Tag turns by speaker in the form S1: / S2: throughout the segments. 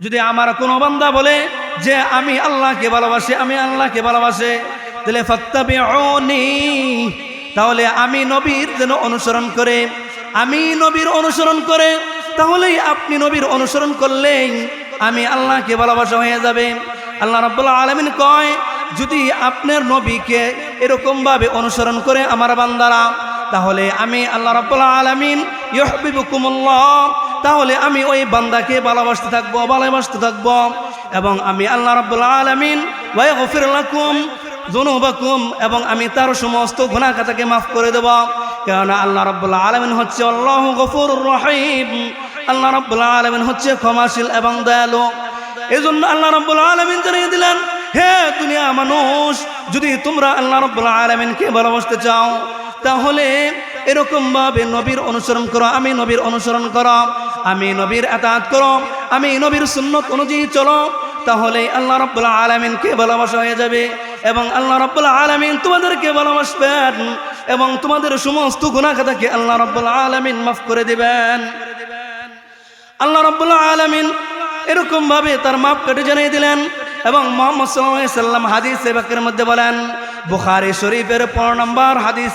S1: যদি আমার কোনো বান্দা বলে যে আমি আল্লাহকে ভালোবাসি, আমি আল্লাহকে ভালোবাসে, তাহলে ফাত্তাবিউনি। তাহলে আমি নবীর যেন অনুসরণ করে, আমি নবীর অনুসরণ করে, তাহলেই আপনি নবীর অনুসরণ করলেই আমি আল্লাহকে ভালোবাসা হয়ে যাবে। আল্লাহ রাব্বুল আলামিন কয়, যদি আপনার নবীকে এরকমভাবে অনুসরণ করে আমার বান্দারা তাহলে আমি আল্লাহ রাব্বুল আলামিন ইউহিব্বুকুমুল্লাহ, তাহলে আমি ওই বান্দাকে ভালোবাসতে থাকব ভালোবাসতে থাকব। এবং আমি আল্লাহ রাব্বুল আলামিন ওয়াই গফির লাকুম জুনুবাকুম এবং আমি তার সমস্ত গুনাহ খাতাকে মাফ করে দেব। কেননা আল্লাহ রাব্বুল আলামিন হচ্ছে আল্লাহ গফুরুর রহিম। আল্লাহ রাব্বুল আলামিন হচ্ছে ক্ষমাশীল এবং দয়ালু। এই জন্য আল্লাহ রাব্বুল আলামিন জানিয়ে দিলেন, হে দুনিয়া মানুষ, যদি তোমরা আল্লাহ রাব্বুল আলামিনকে ভালোবাসতে চাও তাহলে এরকম ভাবে নবীর অনুসরণ করো, আমি নবীর অনুসরণ করো, আমি নবীর এতাত করো, আমি নবীর সুন্নত অনুযায়ী চলো, তাহলে আল্লাহ রব্বুল আলমিনকে ভালোবাসা হয়ে যাবে এবং আল্লাহ রব্বুল আলমিন তোমাদেরকে ভালোবাসবেন এবং তোমাদের সমস্ত গুণাখাতাকে আল্লাহ রব্বুল আলমিন মাফ করে দেবেন। আল্লাহ রব্বুল আলমিন এরকম ভাবে তার মাপ কেটে জানিয়ে দিলেন এবং মোহাম্মদ সাল্লাম হাদিস এবাকের মধ্যে বলেন, বুখারি শরীফের পনেরো নম্বর হাদিস।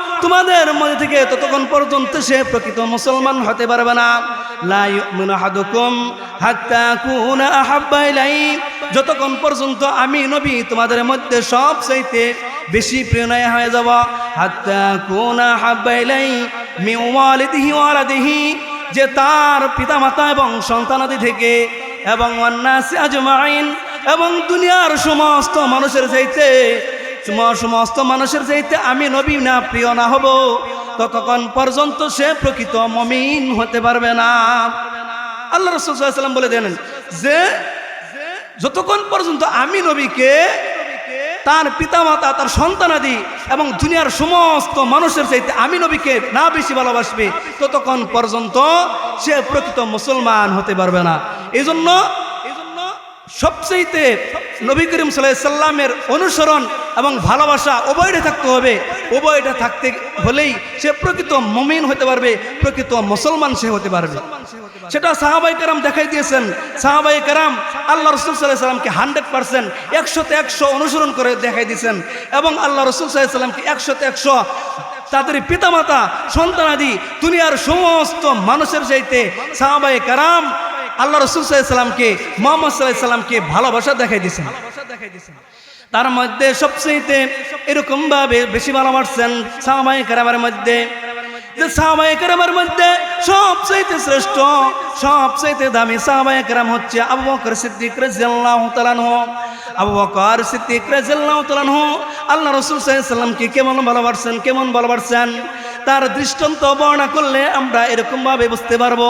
S1: তোমাদের মধ্যে থেকে ততক্ষণ পর্যন্ত সে প্রকৃত মুসলমান হতে পারবে না। যতক্ষণ পর্যন্ত আমি নবী, তোমাদের মধ্যে সব চাইতে বেশি প্রিয় নয় হয়ে যাব। হাত্তা কুনা হাব্বা ইলাইহি মিন ওয়ালিদিহি ওয়ালাদিহি যে তার পিতামাতা এবং সন্তানাদি থেকে এবং অন্যাসি আজমাইন এবং দুনিয়ার সমস্ত মানুষের চাইতে সমস্ত মানুষের চাইতে আমি নবী না, প্রিয় না হব। ততক্ষণ পর্যন্ত সে প্রকৃত মমিন হতে পারবে না। আল্লাহ রসুলাম বলে দেন, যে যতক্ষণ পর্যন্ত আমি নবীকে, তার পিতামাতা, তার সন্তানাদি এবং দুনিয়ার সমস্ত মানুষের চাইতে আমি নবীকে না বেশি ভালোবাসবে, ততক্ষণ পর্যন্ত সে প্রকৃত মুসলমান হতে পারবে না। এই জন্য সবচেয়েতে নবী করিম সাল্লামের অনুসরণ এবং ভালোবাসা উভয়টা থাকতে হবে। উভয়টা থাকতে হলেই সে প্রকৃত মমিন হতে পারবে, প্রকৃত মুসলমান সে হতে পারবে। সেটা সাহাবাই কারাম দেখাই দিয়েছেন। সাহাবাই কারাম আল্লাহ রসুল সাল্লামকে হান্ড্রেড পার্সেন্ট একশোতে একশো অনুসরণ করে দেখাই দিয়েছেন এবং আল্লাহ রসুল সাল্লামকে একশোতে একশো তাদের পিতামাতা, সন্তানাদি, দুনিয়ার সমস্ত মানুষের চাইতে সাহাবাই কারাম আল্লাহ রসুল সাল্লামকে মোহাম্মদ সাল্লাহ সাল্লামকে ভালোবাসা দেখাই দিয়েছেন। তার মধ্যে সবচেয়ে এরকম ভাবে বেশি ভালোবাসছেন কারামের মধ্যে যে সাহাবাই কারামের মধ্যে সবচাইতে শ্রেষ্ঠ, সবচাইতে দামি সাহাবাই কারাম হচ্ছে আবু বকর সিদ্দিক রাদিয়াল্লাহু তাআলা আনহু। আবু বকর সিদ্দিক রাদিয়াল্লাহু তাআলা আনহু আল্লাহ রাসূল সাল্লাল্লাহু আলাইহি সাল্লামকে কেমন ভালোবাসছেন কেমন ভালোবাসছেন? তার দৃষ্টান্ত বর্ণনা করলে আমরা এরকম ভাবে বুঝতে পারব।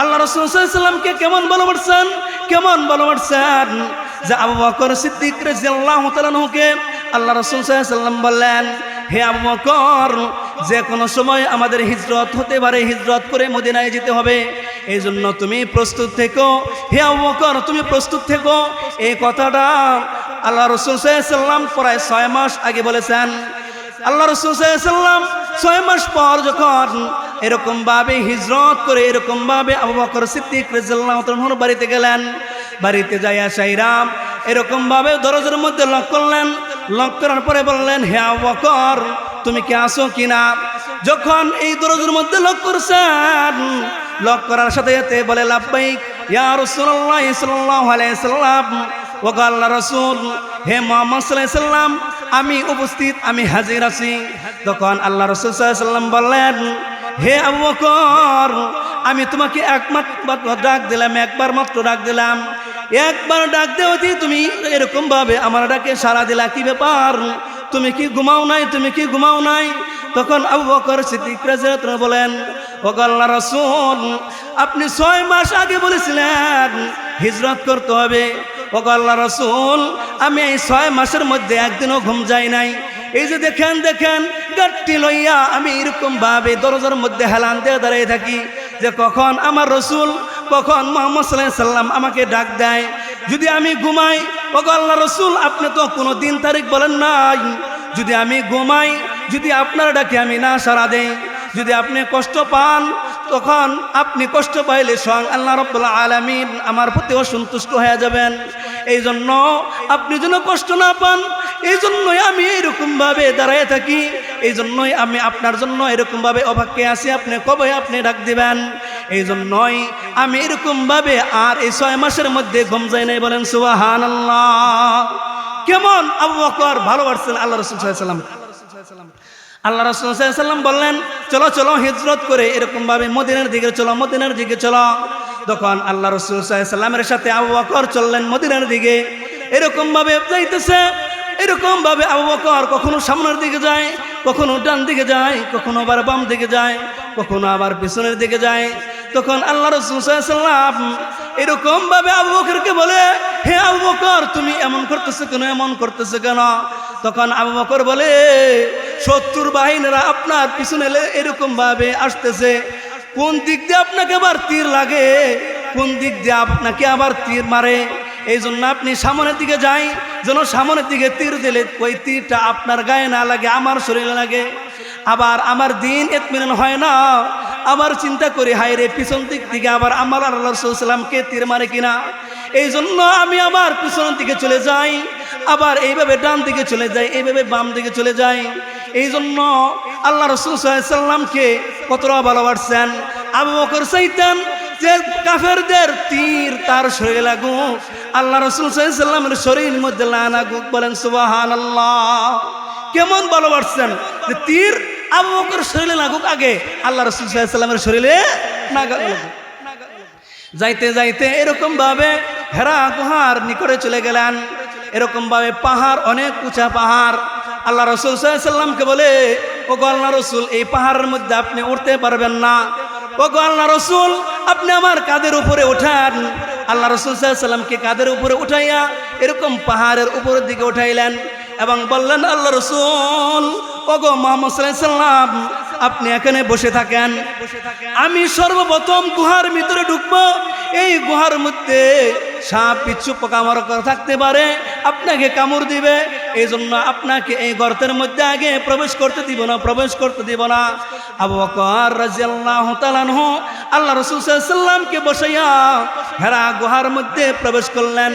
S1: আল্লাহ রসুল সাল্লামকে কেমন ভালোবাসছেন কেমন ভালোবাসছেন? যে আবু বকর সিদ্দিক রাদিয়াল্লাহু তাআলা আনহুকে আল্লাহ রসুল সাল্লাম বললেন, হে আবু বকর যে কোনো সময় আমাদের হিজরত হতে পারে, হিজরত করে মদিনায় যেতে হবে। এই জন্য তুমি প্রস্তুত থেকো। হে আবু বকর, তুমি প্রস্তুত থেকো। এই কথাটা আল্লাহ রসুল সাল্লাম প্রায় ছয় মাস আগে বলেছেন। আল্লাহ রসুল সাল্লাম ছয় মাস পর যখন এরকম ভাবে হিজরত করে এরকম ভাবে আবু বকর সিদ্দিক রাদিয়াল্লাহু বাড়িতে গেলেন। বাড়িতে যাইয়া সাইরাম এরকম ভাবে দরজার মধ্যে লক করলেন। লক করার পরে বললেন, হে আবু তুমি কি আসো কিনা? যখন এই দরজার মধ্যে লক করছেন লক করার সাথে সাথে বলে লাভবাইক ইয়া রাসূলুল্লাহ সাল্লাল্লাহু আলাইহি সাল্লাম, ও আল্লাহ রাসূল, হে মুহাম্মদ সাল্লাল্লাহু আলাইহি সাল্লাম, আমি উপস্থিত, আমি হাজির আছি। তখন আল্লাহ রসুল সাল্লাম বললেন, হে আবু বকর, আমি তোমাকে একমাত্র ডাক দিলাম, একবার মাত্র ডাক দিলাম। একবার ডাক দেও যে তুমি এরকম ভাবে আমার ডাকে সারা দিলা, কি ব্যাপার? তুমি কি ঘুমাও নাই, তুমি কি ঘুমাও নাই? তখন আবু বকর সিদ্দিক রাদিয়াল্লাহু বলেন, ও আল্লাহ রসুল, আপনি ছয় মাস আগে বলেছিলেন হিজরত করতে হবে। ও আল্লাহ রসুল, আমি এই ছয় মাসের মধ্যে একদিনও ঘুম যাই নাই। এই যে দেখেন দেখেন গাঠটি লইয়া আমি এরকম ভাবে দরজার মধ্যে হেলান দিয়ে দাঁড়িয়ে থাকি যে কখন আমার রসুল, কখন মোহাম্মদ সাল্লাহ সাল্লাম আমাকে ডাক দেয়। যদি আমি ঘুমাই, ওগো আল্লাহ রসুল, আপনি তো কোনো দিন তারিখ বলেন নাই। যদি আমি ঘুমাই, যদি আপনার ডাকে আমি না সারা দেই, যদি আপনি কষ্ট পান, তখন আপনি কষ্ট পাইলে স্বয়ং আল্লাহ রব্বুল্লাহ আলমিন আমার প্রতি অসন্তুষ্ট হয়ে যাবেন। এই জন্য আপনি যেন কষ্ট না পান এই জন্যই আমি এরকমভাবে দাঁড়ায় থাকি এই জন্যই আমি আপনার জন্য এরকমভাবে অভাগ্যে আসি আপনি কবে আপনি ডাক দিবেন? এই জন্যই আমি এরকমভাবে আর এই ছয় মাসের মধ্যে ঘুম যাই নাই বলেন সুবাহান কেমন আবু বকর ভালোবাসছেন আল্লাহ রসুল সাল্লাম আল্লাহ রসুল্লাম বললেন, চলো চলো হিজরত করে এরকম ভাবে মদিনার দিকে চলো, মদিনার দিকে চলো। তখন আল্লাহ রসুল্লাহামের সাথে আবু চললেন মদিনার দিকে। এরকম ভাবে যাইতেছে এরকম ভাবে বকর কখনো সামনের দিকে যায়, কখনো ডান দিকে যায়, কখনো আবার বাম দিকে যায়, কখনো আবার পিছনের দিকে যায়। তখন আল্লাহ রসুল্লাহাম এরকম ভাবে আবু বকরকে বলে, হে আবু বকর, তুমি এমন করতেছো কেন? এমন করতেছো কেন? তখন আবু বকর বলে, শত্রুর বাহিনীরা আপনার পিছনে এরকম ভাবে আসতেছে। কোন দিক দিয়ে আপনাকে আবার তীর লাগে? কোন দিক দিয়ে আপনাকে আবার তীর মারে? এই জন্য আপনি সামনের দিকে যাই, যেন সামনের দিকে তীর দিলে ওই তীরটা আপনার গায়ে না লাগে, আমার শরীরে লাগে। আবার আমার দিন এতমিনান হয় না। আবার চিন্তা করি, হায় রে, পিছন দিক থেকে আবার আমার আল্লাহ সাল্লামকে তীর মারে কিনা? এই জন্য আমি আবার পিছনের দিকে চলে যাই, আবার এইভাবে ডান দিকে চলে যাই, এইভাবে বাম দিকে চলে যাই। এই জন্য আল্লাহ রসুল সাল্লামকে কতটা ভালোবাসছেন? আবু বকর চাইতেন যে কাফেরদের তীর তার শরীরে লাগুক। আল্লাহ রসুল সাল্লামের শরীর মধ্যে লাগুক বলেন সুবাহান আল্লাহ কেমন ভালোবাসছেন? যে তীর আবু বকর শরীরে লাগুক আগে। আল্লাহ রসুল সাল্লামের শরীরে না লাগুক। যাইতে যাইতে এরকম ভাবে হেরা গুহার নিকটে চলে গেলেন। এরকম ভাবে পাহাড়, অনেক উঁচা পাহাড়। আল্লাহ রসুল সাল্লামকে বলে ও গো আল্লাহ রসুল, এই পাহাড়ের মধ্যে আপনি উঠতে পারবেন না। ও গো আল্লাহ রসুল, আপনি আমার কাদের উপরে ওঠান আল্লাহ রসুল সাল্লামকে কাদের উপরে উঠাইয়া এরকম পাহাড়ের উপরের দিকে উঠাইলেন। এবং বললেন, আল্লাহ রসুল, ওগো মোহাম্মদ আপনি এখানে বসে থাকেন। আমি সর্বপ্রথম গুহার ভিতরে ঢুকবো। এই গুহার মধ্যে সাপ, পিচ্ছু পোকামারক থাকতে পারে। আপনাকে কামড় দিবে। এই জন্য আপনাকে এই গর্তের মধ্যে আগে প্রবেশ করতে দিব না, প্রবেশ করতে দিব না। আবু বকর রাজিয়াল্লাহু তাআলাহু আল্লাহ রাসূল সাল্লাল্লামকে বসাইয়া হেরা গুহার মধ্যে প্রবেশ করলেন।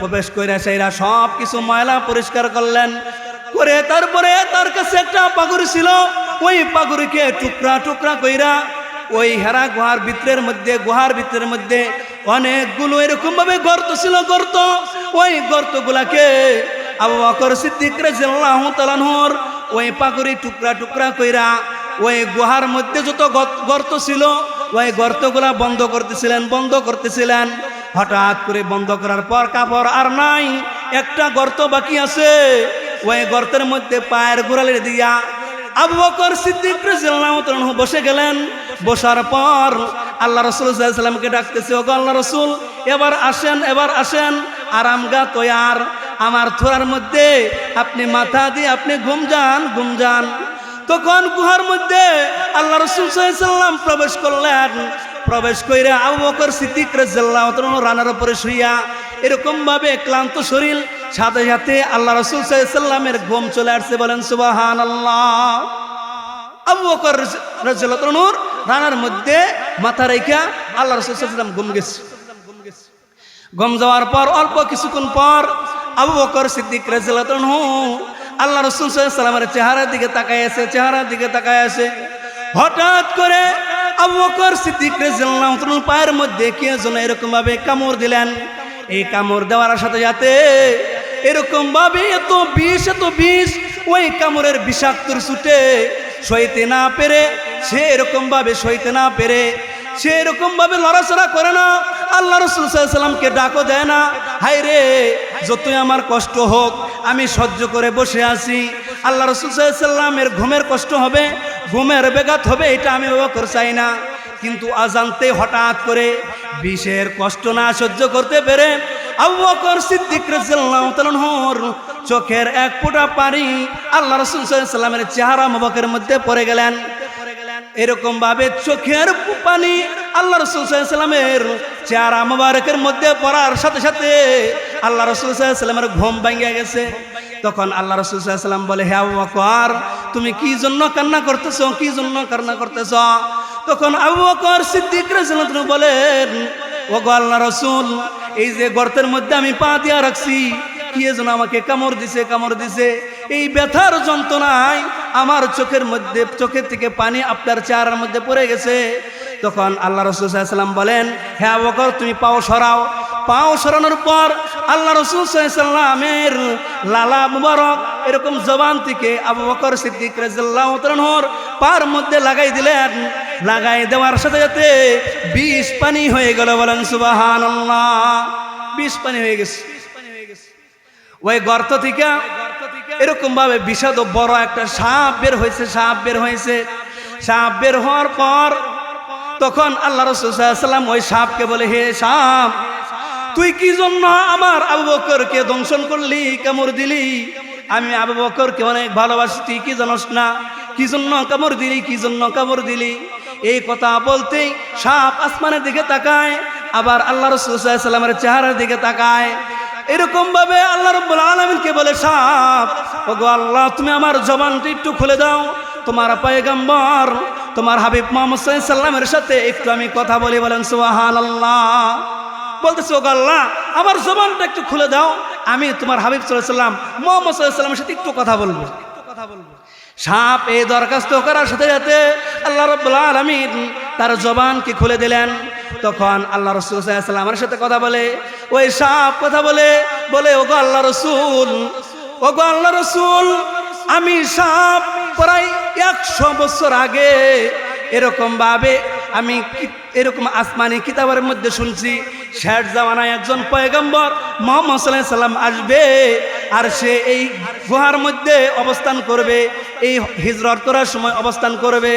S1: প্রবেশ করে সেইরা সব কিছু ময়লা পরিষ্কার করলেন। করে তারপরে তার কাছে একটা পাগুড়ি ছিল। ওই পাগুড়িকে টুকরা টুকরা কইরা ওই হেরা গুহার ভিতরের মধ্যে, গুহার ভিতরের মধ্যে অনেকগুলো এরকম ভাবে গর্ত ছিল, গর্ত। ওই গর্তগুলাকে আবু বকর সিদ্দিক রাদিয়াল্লাহু তাআলার ওই পাগুড়ি টুকরা টুকরা কইরা ওই গুহার মধ্যে যত গর্ত ছিল, ওই গর্তগুলা বন্ধ করতেছিলেন বন্ধ করতেছিলেন। হঠাৎ করে বন্ধ করার পর কাপড় আর নাই, একটা গর্ত বাকি আছে। ওই গর্তের মধ্যে পায়ের গোড়ালে দিয়া আবু বকর সিদ্দিক বসে গেলেন। বসার পর আল্লাহ রসুল সাল্লামকে ডাকতেছে ও আল্লাহ রসুল, এবার আসেন এবার আসেন। আরাম গা তৈয়ার। আমার থোড়ার মধ্যে আপনি মাথা দিয়ে আপনি ঘুম যান ঘুম যান। তখন গুহার মধ্যে আল্লাহ রসুল সাল্লাম প্রবেশ করলেন। প্রবেশ করে আবু বকর সিদ্দিক রাদিয়াল্লাহু রানার উপরে শুইয়া এরকম ভাবে ক্লান্ত শরীর, সাথে সাথে আল্লাহ রসুল সাল্লামের ঘুম চলে আসছে বলেন সুবাহান আল্লাহ আবু বকর রাজিয়াল্লাহু রানার মধ্যে মাথা রেখা আল্লাহ রসুল সাল্লাম ঘুম গেছে। ঘুম যাওয়ার পর, অল্প কিছুক্ষণ পর আবু বকর সিদ্দিক রাজিয়াল্লাহু আল্লাহ রসুল সাল্লামের চেহারার দিকে তাকায় আছে চেহারার দিকে তাকায় আছে হঠাৎ করে আবু বকর সিদ্দিক রাজিয়াল্লাহু পায়ের মধ্যে কে যেন এরকম ভাবে কামড় দিলেন। এই কামড় দেওয়ার সাথে সাথে এরকম ভাবে এত বিষ এত বিষ, ওই কামড়ের বিষাক্তর ছুটে সইতে না পেরে, সে এরকম ভাবে সইতে না পেরে সে এরকম ভাবে লড়াচড়া করে না। আল্লাহ রসুল ডাকো দেয় না। হাই রে, যতই আমার কষ্ট হোক, আমি সহ্য করে বসে আছি। আল্লাহ রসুল সাল্লামের ঘুমের কষ্ট হবে, ঘুমের বেগাত হবে, এটা আমি করে চাই না। কিন্তু আজানতে হঠাৎ করে বিষের কষ্ট না সহ্য করতে পেরে আবু বকর সিদ্দিক চোখের এক ফোঁটা পানি আল্লাহ রাসূল সাল্লাল্লাহু আলাইহি চেহারা মুবারকের মধ্যে পড়ে গেলেন। এরকম ভাবে চোখের পানি আল্লাহ রসুল সাল্লামের চেহারা মোবারকের মধ্যে পড়ার সাথে সাথে আল্লাহ রসুল সাল্লামের ঘুম ভাঙ্গিয়া গেছে। তখন আল্লাহ রসুল সাল্লাম বলে হ্যাঁ বকর, তুমি কি জন্য কান্না করতেছ? কি জন্য কান্না করতেছ? তখন আবু বকর সিদ্দিক রাদিয়াল্লাহু বলেন ও গো আল্লাহ রসুল, এই যে গর্তের মধ্যে আমি পা দিয়া রাখছি কি যেন আমাকে কামড় দিছে কামড় দিছে। এই ব্যথার যন্ত্রণায় আমার চোখের মধ্যে, চোখের থেকে পানি আপনার চেহারার মধ্যে পড়ে গেছে। তখন আল্লাহ রসুল বলেন হ্যাঁ বকর, তুমি পাও সরাও। পাও সরানোর পর আল্লাহ রসুল লালা মুবারক এরকম জবান থেকে আবু বকর সিদ্দিক রাজিয়াল্লাহু তাআলার পার মধ্যে লাগাই দিলেন। লাগাই দেওয়ার সাথে সাথে বিষ পানি হয়ে গেল, বলেন সুবহানাল্লাহ। বিষ পানি হয়ে গেছে। ওই গর্ত থেকে এরকম ভাবে বিষাদ বড় একটা সাপ বের হয়েছে, সাপ বের হয়েছে। সাপ বের হওয়ার পর তখন আল্লাহ রসুল্লাম ওই সাপকে বলে, হে সাপ, তুই কি জন্য আমার আবু বকরকে দংশন করলি, কামড় দিলি? আমি আবু বকরকে অনেক ভালোবাসি, তুই কি জানস না? কি জন্য কামড় দিলি, কি জন্য কামড় দিলি? এই কথা বলতেই সাপ আসমানের দিকে তাকায়, আবার আল্লাহ রসুল্লাহামের চেহারার দিকে তাকায়। এরকম ভাবে আল্লাহ রব্বুল আলমিনকে বলে, সাপ ও গো আল্লাহ, তুমি আমার জবানটা একটু খুলে দাও। তোমার পায়গাম্বর, তোমার হাবিব মোহাম্মদ সাল্লামের সাথে একটু আমি কথা বলি, বলেন সুহান আল্লাহ বলতেছে ও গো আল্লাহ, আমার জবানটা একটু খুলে দাও, আমি তোমার হাবিব সাল্লাম, মোহাম্মদ সাল্লামের সাথে একটু কথা বলব কথা বলব। সাপ, এই দরখাস্ত করার সাথে সাথে আল্লাহ রব্বুল আলমিন তার জবানকে খুলে দিলেন। তখন আল্লাহ রসুল সাল্লামের সাথে কথা বলে, ওই সাপ কথা বলে বলে, ওগো আল্লাহ রসুল, ওগো আল্লাহ রসুল, আমি সাপ প্রায় একশো বছর আগে এরকম ভাবে আমি এরকম আসমানি কিতাবের মধ্যে শুনছি, শেষ জামানায় একজন পয়গম্বর মোহাম্মদ সাল্লাহ সাল্লাম আসবে আর সে এই গুহার মধ্যে অবস্থান করবে, এই হিজরত করার সময় অবস্থান করবে।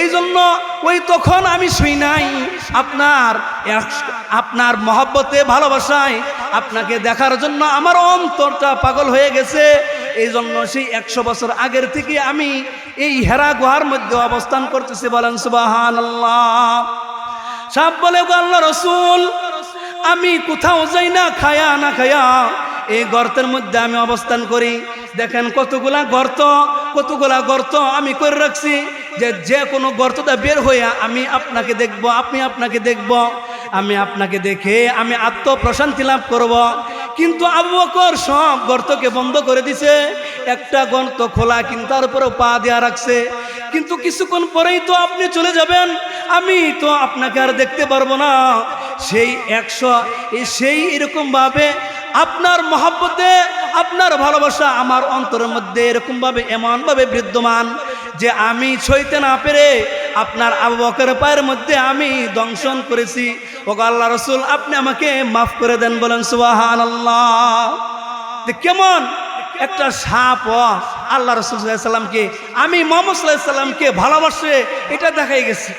S1: এই জন্য ওই তখন আমি শুই নাই। আপনার আপনার মহব্বতে, ভালোবাসায় আপনাকে দেখার জন্য আমার অন্তরটা পাগল হয়ে গেছে। এই জন্য সেই একশো বছর আগের থেকে আমি এই হেরা গুহার মধ্যে অবস্থান করতেছি, বলেন সুবাহান সাপ বলে আল্লাহ রসুল আমি কোথাও যাই না খায়া না খায়া এই গর্তের মধ্যে আমি অবস্থান করি। দেখেন কতগুলা গর্ত কতগুলা গর্ত আমি করে রাখছি যে যে কোনো গর্তটা বের হইয়া আমি আপনাকে দেখব, আপনি আপনাকে দেখব, আমি আপনাকে দেখে আমি আত্মপ্রশান্তি লাভ করব। কিন্তু আবু বকর সব গর্তকে বন্ধ করে দিছে, একটা গর্ত খোলা কিন্তু তার উপরে পা দেওয়া রাখছে। কিন্তু কিছুক্ষণ পরেই তো আপনি চলে যাবেন, আমি তো আপনাকে আর দেখতে পারব না। সেই একশো, সেই এরকম ভাবে আপনার মহাব্বতে, আপনার ভালোবাসা আমার অন্তরের মধ্যে এরকম ভাবে এমন ভাবে বিদ্যমান যে আমি ছইতে না পেরে আপনার আবু বকর পায়ের মধ্যে আমি দংশন করেছি। ও আল্লাহ রসুল, আপনি আমাকে মাফ করে দেন বলেন সুবাহান আল্লাহ কেমন? একটা সাপ আল্লাহ রসুল সাল্লামকে, আমি মোহাম্মদ সাল্লাহ সাল্লামকে ভালোবাসে, এটা দেখাই গেছি।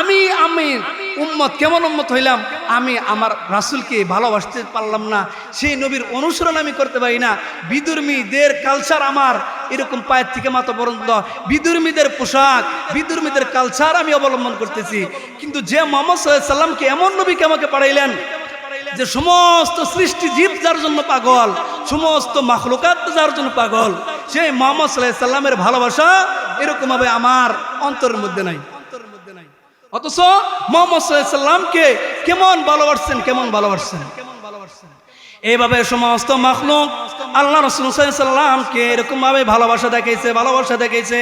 S1: আমি আমি উম্মত, কেমন উম্মত হইলাম? আমি আমার রাসুলকে ভালোবাসতে পারলাম না। সেই নবীর অনুসরণ আমি করতে পারি না। বিদুর্মীদের কালচার আমার এরকম পায়ের থেকে মাথা পর্যন্ত। বিদুর্মীদের পোশাক, বিদুর্মীদের কালচার আমি অবলম্বন করতেছি। কিন্তু যে মোহাম্মদ সাল্লামকে এমন নবীকে আমাকে পাঠাইলেন যে সমস্ত সৃষ্টি জীব যার জন্য পাগল, সমস্ত মাখলুকাত যার জন্য পাগল, সেই মোহাম্মদ সাল্লাহ সাল্লামের ভালোবাসা এরকমভাবে আমার অন্তরের মধ্যে নাই। অথচ মোহাম্মদ কেমন ভালোবাসছেন কেমন ভালোবাসছেন? এইভাবে সমস্ত মাখলুক আল্লাহ রসুল সাল্লামকে এরকম ভাবে ভালোবাসা দেখাইছে ভালোবাসা দেখাইছে।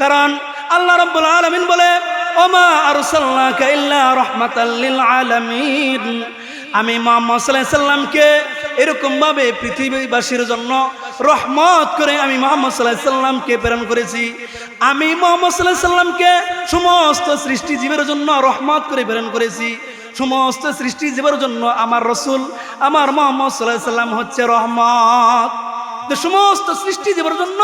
S1: কারণ আল্লাহ রব্বুল আলমিন বলে, ওমা আর সাল্লাহ রাহমাতাল লিল আলামিন। আমি মোহাম্মদ সাল্লাহ সাল্লামকে এরকমভাবে পৃথিবীবাসীর জন্য রহমত করে আমি মোহাম্মদ সাল্লাহ সাল্লামকে প্রেরণ করেছি। আমি মোহাম্মদ সাল্লাহ সাল্লামকে সমস্ত সৃষ্টি জীবের জন্য রহমত করে প্রেরণ করেছি। সমস্ত সৃষ্টি জীবের জন্য আমার রসুল, আমার মোহাম্মদ সাল্লাহ সাল্লাম হচ্ছে রহমত। সমস্ত সৃষ্টি জীবের জন্য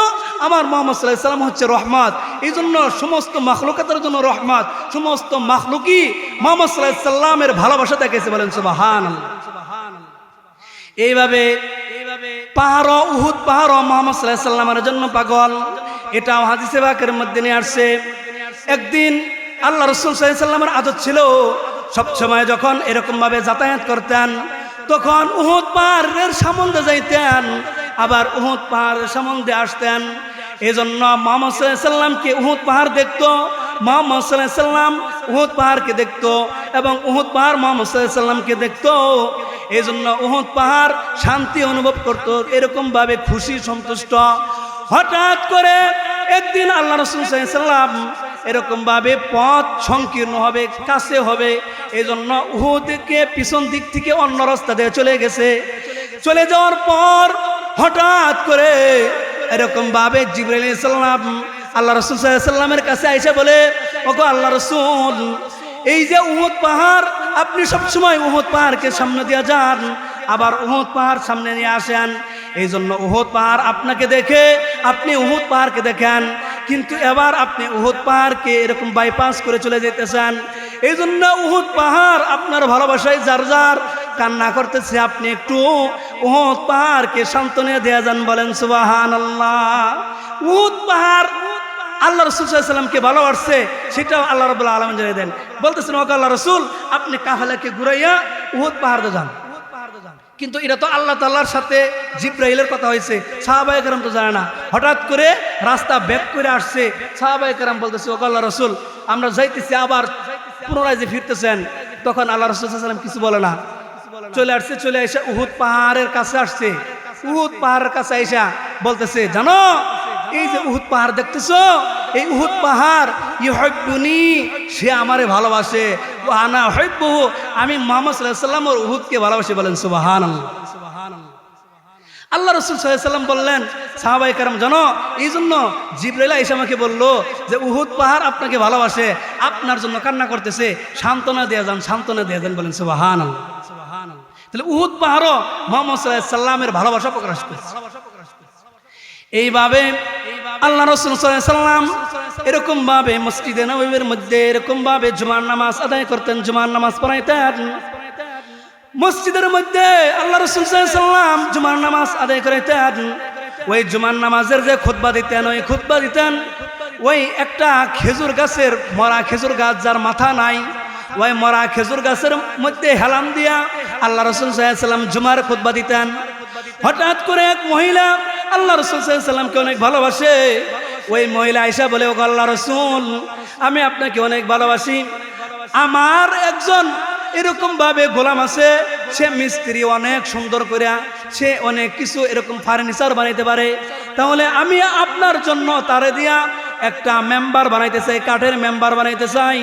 S1: আমার মোহাম্মদ সাল্লাহ সাল্লাম হচ্ছে রহমত। এই জন্য সমস্ত মাখলুকাতের জন্য রহমত। সমস্ত মাখলুকি মোহাম্মদ সাল্লাহ সাল্লামের ভালোবাসা দেখেছে বলেন সুবাহান এইভাবে পাহাড় উহুদ পাহাড় মোহাম্মদ সাল্লাহ সাল্লামের জন্য পাগল। এটাও হাদিসে বাকের মধ্যে নিয়ে আসছে। একদিন আল্লাহ রসুল সাল্লামের আদত ছিল, সবসময় যখন এরকমভাবে যাতায়াত করতেন, তখন উহুদ পাহাড়ের সম্বন্ধে যাইতেন। আবার উহুদ পাহাড়ের সম্বন্ধে আসতেন। এই জন্য মোহাম্মদ সাল্লামকে উহুদ পাহাড় দেখতো। মোহাম্মদ সাল্লাম উহুদ পাহাড়কে দেখতো এবং উহুদ পাহাড় মোহাম্মদ সাল্লামকে দেখতো। এই জন্য উহুদ পাহাড় শান্তি অনুভব করতো, এরকমভাবে খুশি, সন্তুষ্ট। হঠাৎ করে একদিন আল্লাহ রসুল সাল্লাম এরকম ভাবে পথ সংকীর্ণ হবে, কাছে হবে। এই জন্য উহুদকে পিছন দিক থেকে অন্য রাস্তা দিয়ে চলে গেছে। চলে যাওয়ার পর হঠাৎ করে এরকম ভাবে জিবরাইল সাল্লাম আল্লাহ রসুল সাল্লামের কাছে আইসা বলে, ওগো আল্লাহ রসুল, এই যে উহত পাহাড়, আপনি সবসময় উহত পাহাড়কে সামনে দিয়ে যান, আবার উহত পাহাড় সামনে নিয়ে আসেন। এই জন্য উহত পাহাড় আপনাকে দেখে, আপনি উহত পাহাড়কে দেখেন কিন্তু এবার আপনি উহুদ পাহাড়কে এরকম বাইপাস করে চলে যেতেছেন এই জন্য উহুদ পাহাড় আপনার ভালোবাসায় যার যার কান্না করতেছে, আপনি একটু উহুদ পাহাড়কে সান্ত্বনা দেয়া যান, বলেন সুবাহান আল্লাহ উহুদ পাহাড় আল্লাহ রসুল সাল্লামকে ভালোবাসছে, সেটাও আল্লাহ রবুল্লাহ আলম জানিয়ে দেন। বলতেছেন ওকে আল্লাহ রসুল, আপনি কাফেলাকে ঘুরাইয়া উহুদ পাহাড় যান। কিন্তু এটা তো আল্লাহ তাল্লাহর সাথে জিব্রাইলের কথা হয়েছে। সাহাবাই কারাম তো জানে না। হঠাৎ করে রাস্তা ব্যাক করে আসছে। সাহাবাই কারাম বলতেছে ওকে আল্লাহ রসুল, আমরা যাইতেছি আবার পুনরায় যে ফিরতেছেন, তখন আল্লাহ রসুল কিছু বলে না। চলে আসছে, চলে এসে উহুদ পাহাড়ের কাছে আসছে। উহুদ পাহাড়ের কাছে এসা বলতেছে, জানো, এই যে উহুদ পাহাড় দেখতেছ? এই উহুদ পাহাড় ইহব্বুনি সে আমারে ভালোবাসে। আমি মোহাম্মদ সাল্লাম ওর উহুদকে ভালোবাসি বলেন সুবাহান আল্লাহ রসুল সাল্লাম বললেন সাহাবাই কারাম, জানো এই জন্য জিব্রাইলা এসে আমাকে বলল যে উহুদ পাহাড় আপনাকে ভালোবাসে, আপনার জন্য কান্না করতেছে, সান্ত্বনা দেয়া যান, সান্ত্বনা দেয়া যান বলেন সুবাহান তাহলে উহুদ পাহাড়ও মোহাম্মদ সাল্লামের ভালোবাসা প্রকাশ করছে। এইভাবে আল্লাহ রসুল সাল্লাম এরকম ভাবে মসজিদে নবীর মধ্যে এরকম ভাবে জুমার নামাজ আদায় করতেন, জুমার নামাজ পড়াইতেন। মসজিদের মধ্যে আল্লাহ রসুল সাল্লাম জুমার নামাজ আদায় করাইতেন। ওই জুমার নামাজের যে খুতবা দিতেন, ওই খুতবা দিতেন, ওই একটা খেজুর গাছের মরা খেজুর গাছ যার মাথা নাই, ওই মরা খেজুর গাছের মধ্যে হেলাম দিয়া আল্লাহ রসুল সাল্লাম জুমার খুতবা দিতেন। হঠাৎ করে এক মহিলা আল্লাহ রসুল সাল্লামকে অনেক ভালোবাসে। ওই মহিলা আইসা বলে ও আল্লাহ রসুল, আমি আপনাকে অনেক ভালোবাসি। আমার একজন এরকম ভাবে গোলাম আছে, সে মিস্ত্রি অনেক সুন্দর করে সে অনেক কিছু এরকম ফার্নিচার বানাইতে পারে। তাহলে আমি আপনার জন্য তারে দিয়া একটা মেম্বার বানাইতে চাই, কাঠের মেম্বার বানাইতে চাই।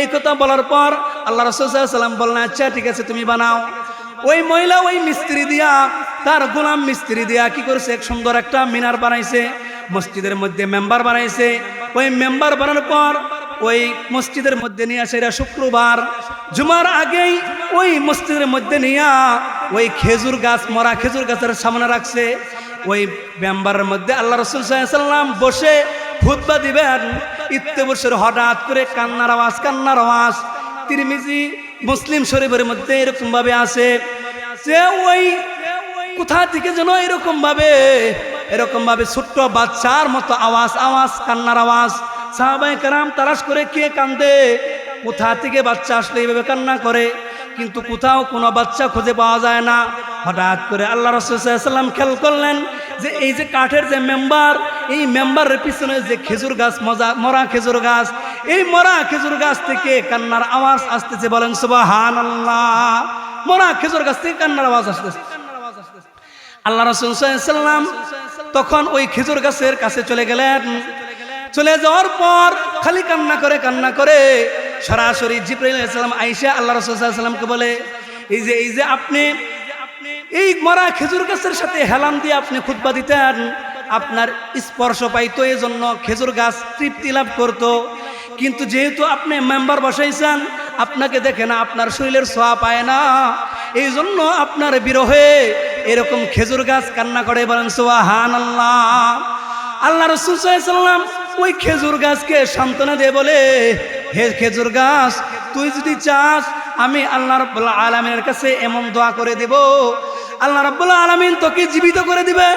S1: এই কথা বলার পর আল্লাহ রসুল সাল্লাম বললেন আচ্ছা ঠিক আছে, তুমি বানাও। ওই মহিলা ওই মিস্ত্রি দিয়া, তার গোলাম মিস্ত্রি দিয়া কি করছে? এক সুন্দর একটা মিনার বানাইছে, মসজিদের মধ্যে মেম্বার বানাইছে। ওই মেম্বার বানানোর পর ওই মসজিদের মধ্যে নিয়ে আসে শুক্রবার। জুমার আগেই ওই মসজিদের মধ্যে নিয়ে ওই খেজুর গাছ, মরা খেজুর গাছের সামনে রাখছে। ওই মেম্বারের মধ্যে আল্লাহ রসুল সাল্লাম বসে খুতবা দিবেন। ইত্তে বসে হঠাৎ করে কান্নার আওয়াজ কান্নার আওয়াজ। তিরমিজি মুসলিম শরীফের মধ্যে এরকম ভাবে আছে যে ওই কোথা থেকে যেন এরকম ভাবে এরকম ভাবে ছোট্ট বাচ্চার মতো আওয়াজ আওয়াজ, কান্নার আওয়াজ। সাহাবাই কারাম তালাশ করে কে কান্দে? কোথা থেকে বাচ্চা আসলে এইভাবে কান্না করে? কিন্তু কোথাও কোনো বাচ্চা খুঁজে পাওয়া যায় না। হঠাৎ করে আল্লাহ রসুল্লাম খেয়াল করলেন যে এই যে কাঠের যে মেম্বার, এই মেম্বারের পিছনে যে খেজুর গাছ, মজা, মরা খেজুর গাছ, এই মরা খেজুর গাছ থেকে কান্নার আওয়াজ আসতেছে। বলেন সুবাহান আল্লাহ মরা খেজুর গাছ থেকে কান্নার আওয়াজ আসতেছে। আল্লাহ রসুলাম তখন ওই খেজুর গাছের কাছে চলে গেলেন। চলে যাওয়ার পর খালি কান্না করে কান্না করে সরাসরি জিব্রাইলাম আইসা আল্লাহ রসুলামকে বলে, এই যে এই যে আপনি এই মরা খেজুর গাছের সাথে হেলাম দিয়ে আপনি খুতবা দিতেন, আপনার স্পর্শ পাইতো এই জন্য খেজুর গাছ তৃপ্তি লাভ করতো। কিন্তু যেহেতু আপনি মেম্বার বসাইছেন, আপনাকে দেখে না, আপনার শরীরের সোয়া পায় না। এই জন্য আপনার বিরহে এরকম খেজুর গাছ কান্না করে বলেন সোয়াহান আল্লাহ আল্লাহ রসুল সাল্লাম ওই খেজুর গাছকে সান্ত্বনা দিয়ে বলে, হে খেজুর গাছ, তুই যদি চাস, আমি আল্লাহ রব্বুল্লাহ আলমিনের কাছে এমন দোয়া করে দেব। আল্লাহ রব্বুল্লাহ আলমিন তোকে জীবিত করে দিবে।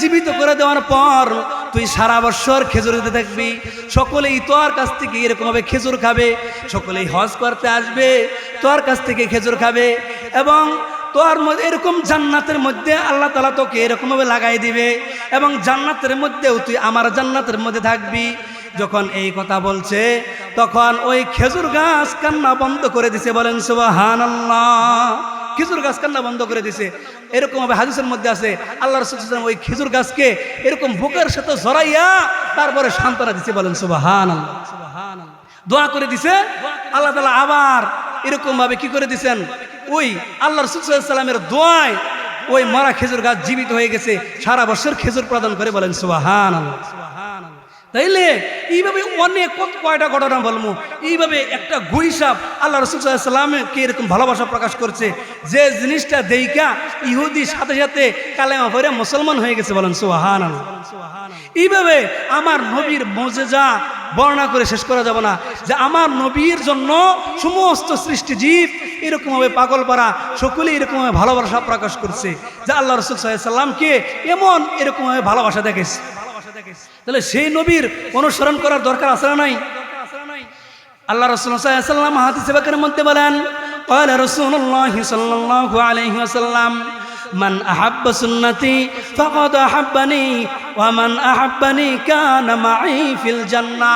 S1: জীবিত করে দেওয়ার পর তুই সারা বছর খেজুর দিতে থাকবি। সকলেই তোর কাছ থেকে এরকমভাবে খেজুর খাবে। সকলেই হজ করতে আসবে, তোর কাছ থেকে খেজুর খাবে এবং তোর এরকম জান্নাতের মধ্যে আল্লাহ তালা তোকে এরকমভাবে লাগাই দিবে। এবং জান্নাতের মধ্যেও তুই আমার জান্নাতের মধ্যে থাকবি। যখন এই কথা বলছে, তখন ওই খেজুর গাছ কান্না বন্ধ করে দিছে বলেন সুবাহান খেজুর গাছ কান্না বন্ধ করে দিছে। এরকম ভাবে হাদিসের মধ্যে আছে, আল্লাহ ওই খেজুর গাছকে এরকম বুকের সাথে জড়াইয়া তারপরে সান্ত্বনা দিছে বলেন সুবাহান দোয়া করে দিছে, আল্লাহ তালা আবার এরকম ভাবে কি করে দিছেন? ওই আল্লাহ রসুলামের দোয়ায় ওই মারা খেজুর গাছ জীবিত হয়ে গেছে, সারা বছর খেজুর প্রদান করে বলেন সুবাহান তাইলে এইভাবে অনেক কত কয়টা ঘটনা বলব। এইভাবে একটা গুইসাপ আল্লাহ রসুলামকে এরকম ভালোবাসা প্রকাশ করছে, যে জিনিসটা দেইকা ইহুদি সাথে সাথে কালেমা পরে মুসলমান হয়ে গেছে বলেন সুহান এইভাবে আমার নবীর মজেজা বর্ণনা করে শেষ করা যাবে না, যে আমার নবীর জন্য সমস্ত সৃষ্টি জীব এরকমভাবে পাগল পারা সকলে এরকমভাবে ভালোবাসা প্রকাশ করছে যে আল্লাহ রসুল সাল্লামকে এমন এরকমভাবে ভালোবাসা দেখেছে তাহলে সেই নবীর অনুসরণ করার দরকার আছে না নাই আল্লাহ রসুল সাল্লাম হাদিস বাকের মধ্যে বলেন قال رسول الله صلى الله عليه وسلم من أحب سنتي فقد أحبني ومن أحبني كان معي في الجنة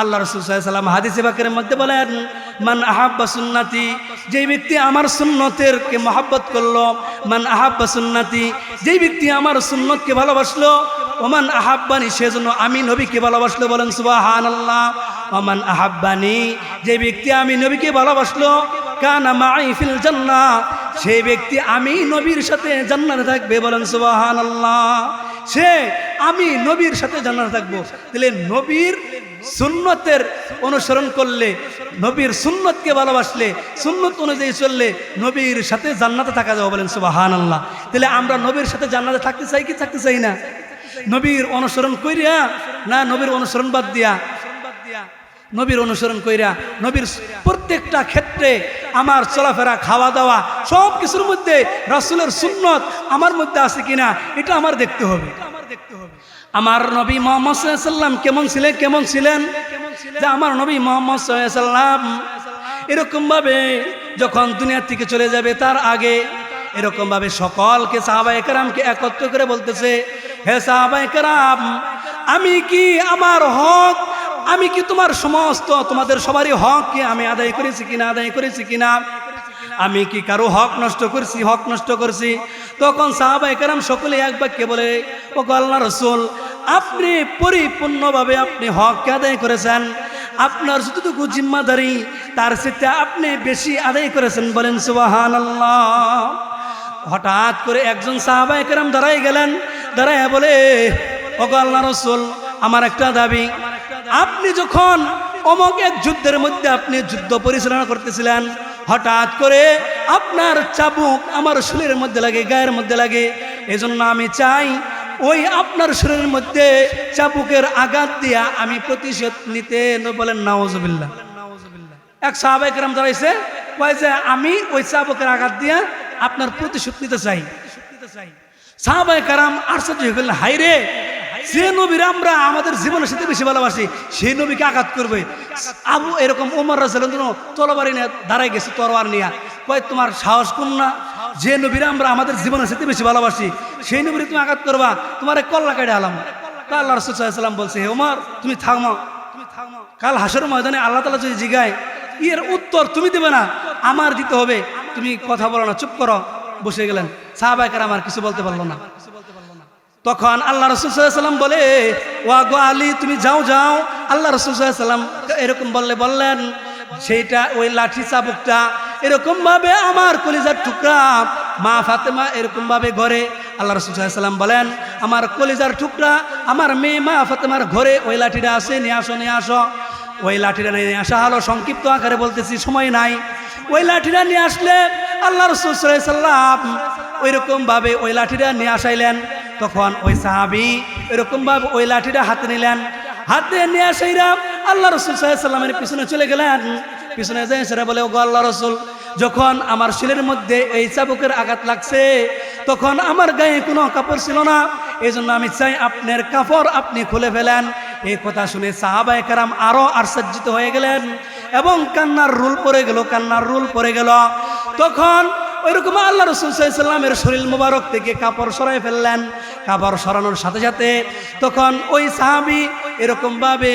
S1: আল্লাহ রসুল সাল্লাম হাদিসে বাকের মধ্যে বলেন, মান আহাব্বা সুন্নাতি, যেই ব্যক্তি আমার সুন্নতেরকে মহাব্বত করল, মান আহাব্বা সুন্নাতি, যেই ব্যক্তি আমার সুন্নতকে ভালোবাসলো, ওমান আহাব্বানি সেজন্য আমি নবীকে ভালোবাসলো বলেন সুবাহান আল্লাহ ওমান আহাব্বানি যে ব্যক্তি আমি নবীকে ভালোবাসলো, কানা মাই ফিল জান্না সেই ব্যক্তি আমি নবীর সাথে জান্নাতে থাকবে বলেন সুবাহান আল্লাহ সে আমি নবীর সাথে জান্নাতে থাকব। তাহলে নবীর সুন্নতের অনুসরণ করলে, নবীর সুন্নতকে ভালোবাসলে, সুন্নত অনুযায়ী চললে নবীর সাথে জান্নাতে থাকা যাবে বলেন সুবাহান আল্লাহ তাহলে আমরা নবীর সাথে জান্নাতে থাকতে চাই কি থাকতে চাই না? নবীর অনুসরণ কইরা না নবীর অনুসরণ বাদ দিয়া? নবীর অনুসরণ কইরা নবীর প্রত্যেকটা ক্ষেত্রে আমার চলাফেরা খাওয়া দাওয়া সব কিছুর মধ্যে রাসুলের সুন্নত আমার মধ্যে আছে কিনা, এটা আমার দেখতে হবে। আমার নবী মোহাম্মদ কেমন ছিলেন কেমন ছিলেন? যে আমার নবী মোহাম্মদ সাল্লাম এরকম ভাবে যখন দুনিয়ার থেকে চলে যাবে তার আগে এরকম ভাবে সকলকে সাহাবাই কারামকে একত্র করে বলতেছে, হে সাহাবাই কারাম, আমি কি আমার হক, আমি কি তোমার সমস্ত, তোমাদের সবারই হক কি আমি আদায় করেছি কিনা, আদায় করেছি কিনা? আমি কি কারও হক নষ্ট করছি, হক নষ্ট করছি? তখন সাহাবাই কারাম সকলে এক বাক্যে বলে ও আল্লাহ রসুল, আপনি পরিপূর্ণভাবে আপনি হককে আদায় করেছেন। আপনার যতটুকু জিম্মাদারি, তার সাথে আপনি বেশি আদায় করেছেন। বলেন সুবাহান হঠাৎ করে একজন সাহাবা একরাম দাঁড়াই গেলেন, দাঁড়ায় বলে, ওগো আল্লাহ রসুল, আমার একটা দাবি। আপনি যখন অমক এক যুদ্ধের মধ্যে আপনি যুদ্ধ পরিচালনা করতেছিলেন হঠাৎ করে আপনার চাবুক আমার শরীরের মধ্যে লাগে, গায়ের মধ্যে লাগে। এজন্য আমি চাই, ওই আপনার শরীরের মধ্যে চাবুকের আঘাত দিয়া আমি প্রতিশোধ নিতে বলেন নাওজবিল্লা এক সাহাবাই কেরাম দাঁড়াইছে কয় যে আমি ওই চাবুকের আঘাত দিয়া আপনার প্রতিশোধ নিতে চাই। সাহাবাই কারাম আশ্চর্য হয়ে গেলেন হাই রে যে নবীর আমরা আমাদের জীবনের সাথে বেশি ভালোবাসি, সেই নবীকে আঘাত করবে। আবু এরকম ওমর রাজেন তলবারি নিয়ে দাঁড়াই গেছে তরবার নিয়ে। কয়, তোমার সাহস কোন না? যে নবীরা আমরা আমাদের জীবনের সাথে বেশি ভালোবাসি, সেই নবীরে তুমি আঘাত করবা, তোমার কল্লা কাটে আলাম। তা আল্লাহ রসুল্লাহাম বলছে, হে ওমর, তুমি থাকমো কাল হাসর ময়দানে আল্লাহ তালা যদি জিগায় এর উত্তর তুমি দেবে না, আমার দিতে হবে। তুমি কথা বলো না, চুপ করো। বসে গেলেন। সাহাবাইকার আমার কিছু বলতে পারল না। তখন আল্লাহ রসুলাম বলে, ওয়া গো আলী, তুমি যাও যাও। আল্লাহ রসুলাম এরকম বললে, বললেন, সেইটা ওই লাঠি চাবুকটা এরকম ভাবে আমার কলিজার টুকরা, মা ফাতেমা এরকম ভাবে ঘরে। আল্লাহ রসুলাম বলেন, আমার কলিজার টুকরা, আমার মেয়ে মা ফাতেমার ঘরে ওই লাঠিটা আসে নিয়ে আসো নিয়ে আসো। ওই লাঠিটা নিয়ে আসা হলো, সংক্ষিপ্ত আকারে বলতেছি, সময় নাই। ওই লাঠিটা নিয়ে আসলে আল্লাহ রসুলাম ওই রকম ভাবে ওই লাঠিটা নিয়ে আসাইলেন। তখন ওই সাহাবি এরকম ভাবে ওই লাঠিটা হাতে নিলেন। হাতে নিয়ে আসাইরা আল্লাহ রসুল সাল্লামের পিছনে চলে গেলেন। পিছনে যাই সেটা বলে ও আল্লাহ রসুল, যখন আমার শিলের মধ্যে এই চাবুকের আঘাত লাগছে, তখন আমার গায়ে কোনো কাপড় ছিল না। এই জন্য আমি চাই আপনার কাপড় আপনি খুলে ফেলেন। এই কথা শুনে সাহাবায়ে কারাম আরও আশ্চর্যিত হয়ে গেলেন এবং কান্নার রুল পড়ে গেল, কান্নার রুল পড়ে গেল। তখন ওইরকম আল্লাহ রসুল সাল্লামের শরীর মুবারক থেকে কাপড় সরাই ফেললেন। কাপড় সরানোর সাথে সাথে তখন ওই সাহাবি এরকম ভাবে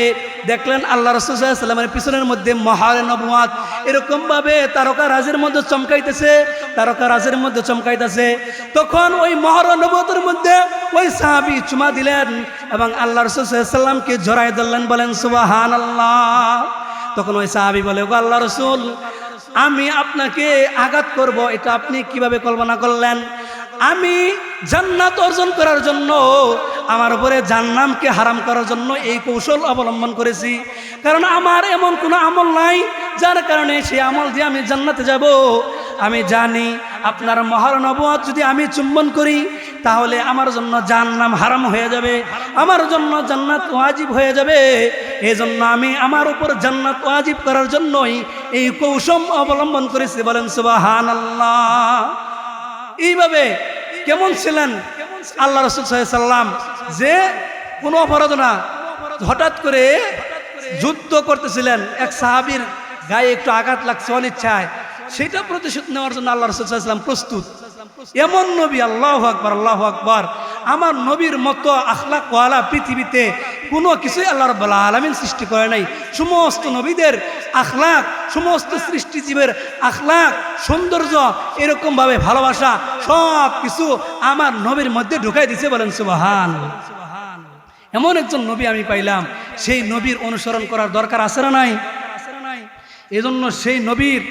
S1: দেখলেন আল্লাহ রসুল সাল্লামের পিছনের মধ্যে মহারে নবুয়াত এরকম ভাবে তারকা রাজের মধ্যে চমকাইতেছে, তারকা রাজের মধ্যে চমকাইতেছে। তখন ওই মহার নবতের মধ্যে ওই সাহাবি চুমা দিলেন এবং আল্লাহ রসুল সাল্লামকে জড়াই ধরলেন, বলেন সুবাহান আল্লাহ তখন ওই সাহাবি বলে গো আল্লাহ রসুল আমি আপনাকে আঘাত করব, এটা আপনি কীভাবে কল্পনা করলেন? আমি জান্নাত অর্জন করার জন্য, আমার উপরে জান্নামকে হারাম করার জন্য এই কৌশল অবলম্বন করেছি। কারণ আমার এমন কোনো আমল নাই, যার কারণে সে আমল দিয়ে আমি জান্নাতে যাব। আমি জানি আপনার মহারণবত যদি আমি চুম্বন করি, তাহলে আমার জন্য জান্নাম হারাম হয়ে যাবে, আমার জন্য জান্নাত ওয়াজিব হয়ে যাবে। এই জন্য আমি আমার উপর জান্নাত ওয়াজিব করার জন্যই এই কৌশল অবলম্বন করেছি। বলেন সুবাহান আল্লাহ এইভাবে কেমন ছিলেন? আল্লাহ রসুল সাল্লাম যে কোনো অপরাধ না হঠাৎ করে যুদ্ধ করতেছিলেন। এক সাহাবির গায়ে একটু আঘাত লাগছে, অনিচ্ছায়। সেটা প্রতিশোধ নেওয়ার জন্য আল্লাহ রসুল সাল্লাম প্রস্তুত। এমন নবী, আল্লাহ আকবর আল্লাহ আকবর। আমার নবীর মতো আখলাক ওয়ালা পৃথিবীতে কোনো কিছুই আল্লাহ রব্বাল আলমিন সৃষ্টি করে নাই। সমস্ত নবীদের আখলাক, সমস্ত সৃষ্টিজীবের আখলাক, সৌন্দর্য, এরকমভাবে ভালোবাসা সব কিছু আমার নবীর মধ্যে ঢুকাই দিছে বলেন সুবাহান এমন একজন নবী আমি পাইলাম। সেই নবীর অনুসরণ করার দরকার আছে না নাই? এজন্য সেই নবীর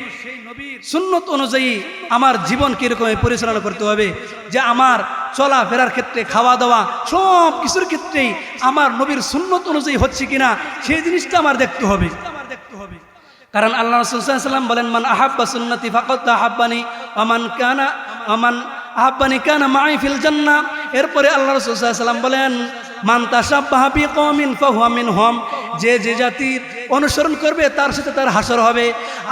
S1: সুন্নত অনুযায়ী আমার জীবন কীরকম পরিচালনা করতে হবে যে আমার চলা ফেরার ক্ষেত্রে খাওয়া দাওয়া সব কিছুর ক্ষেত্রেই আমার নবীর সুন্নত অনুযায়ী হচ্ছে কিনা সেই জিনিসটা আমার দেখতে হবে। কারণ আল্লাহ রসুলাম বলেন, মান আহাব্বা সুন্নতি ফাকত আহাব্বানি অমান কানা অমান আহাব্বানি কানা মাই ফিল জান্না এরপরে আল্লাহ রসুলাম বলেন, মান তাসাব্বাহাবি কমিন ফাহুয়ামিন হম যে যে জাতির অনুসরণ করবে, তার সাথে তার হাসর হবে।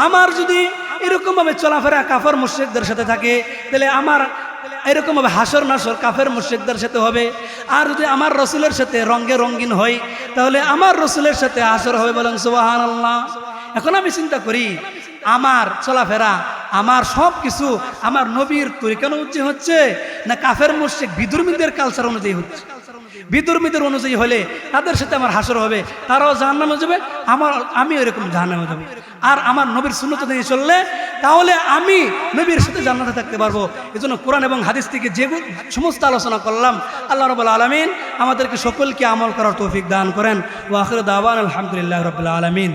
S1: আমার যদি এরকমভাবে চলাফেরা কাফর মুশ্রিকদের সাথে থাকে, তাহলে আমার এরকমভাবে হাসর নাসর কাফের মুশ্রিকদের সাথে হবে। আর যদি আমার রসুলের সাথে রঙ্গে রঙ্গিন হই তাহলে আমার রসুলের সাথে হাসর হবে বলেন সুবাহান আল্লাহ এখন আমি চিন্তা করি, আমার চলাফেরা, আমার সব কিছু আমার নবীর তরিকান হচ্ছে না কাফের মুশ্রিক বিদুর্মীদের কালচার অনুযায়ী হচ্ছে? বিদুর্মীদের অনুযায়ী হলে তাদের সাথে আমার হাসর হবে, তারাও জাহান নামে যাবে, আমার আমি এরকম জাহান্নামে যাব। আর আমার নবীর শূন্যতা নিয়ে চললে, তাহলে আমি নবীর সাথে জান্নাতে থাকতে পারব। এই জন্য কোরআন এবং হাদিস থেকে যে সমস্ত আলোচনা করলাম, আল্লাহ রবুল্লা আলমিন আমাদেরকে সকলকে আমল করার তৌফিক দান করেন। ও দাবান দাওয়ান আলহামদুলিল্লাহ রবুল্লা আলমিন।